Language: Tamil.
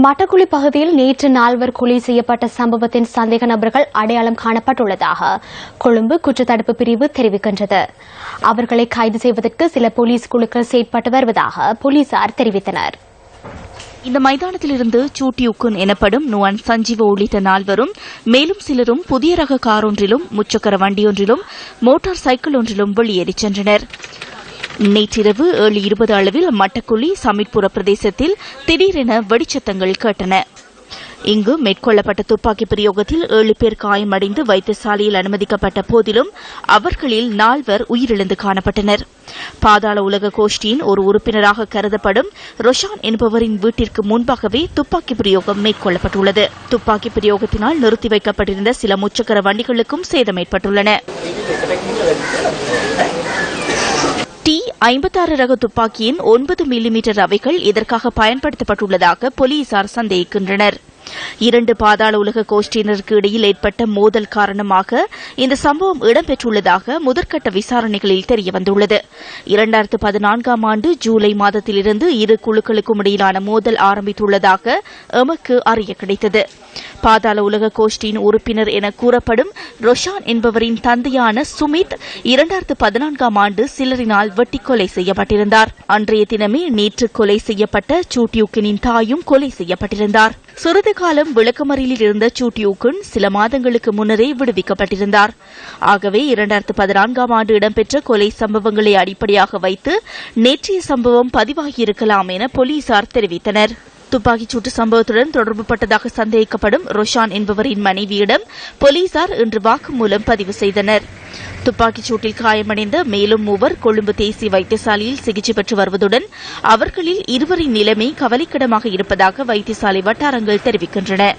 மட்டக்குழி பகுதியில் நேற்று நால்வர் கொலை செய்யப்பட்ட சம்பவத்தின் சந்தேக நபர்கள் அடையாளம் காணப்பட்டுள்ளதாக கொழும்பு குற்றத்தடுப்பு பிரிவு தெரிவிக்கின்றது. அவர்களை கைது செய்வதற்கு சில போலீஸ் குழுக்கள் செயற்பட்டு வருவதாக போலீசார் தெரிவித்தனர். இந்த மைதானத்திலிருந்து சூட்டியுக்குன் எனப்படும் நுவன் சஞ்சீவ உள்ளிட்ட நால்வரும் மேலும் சிலரும் புதிய ரக கார் ஒன்றிலும் முச்சக்கர வண்டியொன்றிலும் மோட்டார் சைக்கிள் ஒன்றிலும் வெளியேறிச் சென்றனர். நேற்றிரவு ஏழு இருபது அளவில் மட்டக்குழி சமிட்புர பிரதேசத்தில் திடீரென வெடிச்சத்தங்கள் கேட்டன. இங்கு மேற்கொள்ளப்பட்ட துப்பாக்கி பிரயோகத்தில் ஏழு பேர் காயமடைந்து வைத்தியசாலையில் அனுமதிக்கப்பட்ட போதிலும் அவர்களில் நால்வர் உயிரிழந்து காணப்பட்டனர். பாதாள உலக கோஷ்டியின் ஒரு உறுப்பினராக கருதப்படும் ரொஷான் என்பவரின் வீட்டிற்கு முன்பாகவே துப்பாக்கி பிரயோகம் மேற்கொள்ளப்பட்டுள்ளது. துப்பாக்கி பிரயோகத்தினால் நிறுத்தி வைக்கப்பட்டிருந்த சில முச்சக்கர வண்டிகளுக்கும் சேதம் ஏற்பட்டுள்ளன. டி ஐம்பத்தாறு ரக துப்பாக்கியின் ஒன்பது மில்லிமீட்டர் அவைகள் இதற்காக பயன்படுத்தப்பட்டுள்ளதாக போலீசார் சந்தேகிக்கின்றனர். இரண்டு பாதாள உலக கோஷ்டியினருக்கு இடையில் ஏற்பட்ட மோதல் காரணமாக இந்த சம்பவம் இடம்பெற்றுள்ளதாக முதற்கட்ட விசாரணைகளில் தெரியவந்துள்ளது. இரண்டாயிரத்து பதினான்காம் ஆண்டு ஜூலை மாதத்திலிருந்து இரு குழுக்களுக்கும் இடையிலான மோதல் ஆரம்பித்துள்ளதாக எமக்கு அறிய கிடைத்தது. பாதாள உலக கோஷ்டியின் உறுப்பினர் என கூறப்படும் ரொஷான் என்பவரின் தந்தையான சுமித் இரண்டாயிரத்து பதினான்காம் ஆண்டு சிலரினால் வெட்டி கொலை செய்யப்பட்டிருந்தார். அன்றைய தினமே நேற்று கொலை செய்யப்பட்ட சூட்யூக்கினின் தாயும் கொலை செய்யப்பட்டிருந்தார். சிறிது காலம் விளக்கமறியலில் இருந்த சூட்டியூக்குன் சில மாதங்களுக்கு முன்னரே விடுவிக்கப்பட்டிருந்தார். ஆகவே இரண்டாயிரத்து பதினான்காம் ஆண்டு இடம்பெற்ற கொலை சம்பவங்களை அடிப்படையாக வைத்து நேற்றைய சம்பவம் பதிவாகியிருக்கலாம் என போலீசார் துப்பாக்கிச்சூட்டு சம்பவத்துடன் தொடர்புபட்டதாக சந்தேகிக்கப்படும் ரொஷான் என்பவரின் மனைவியிடம் போலீசார் இன்று வாக்குமூலம் பதிவு செய்தனர். துப்பாக்கிச் சூட்டில் காயமடைந்த மேலும் மூவர் கொழும்பு தேசிய வைத்தியசாலையில் சிகிச்சை பெற்று வருவதுடன் அவர்களில் இருவரின் நிலைமை கவலைக்கிடமாக இருப்பதாக வைத்தியசாலை வட்டாரங்கள் தெரிவிக்கின்றன.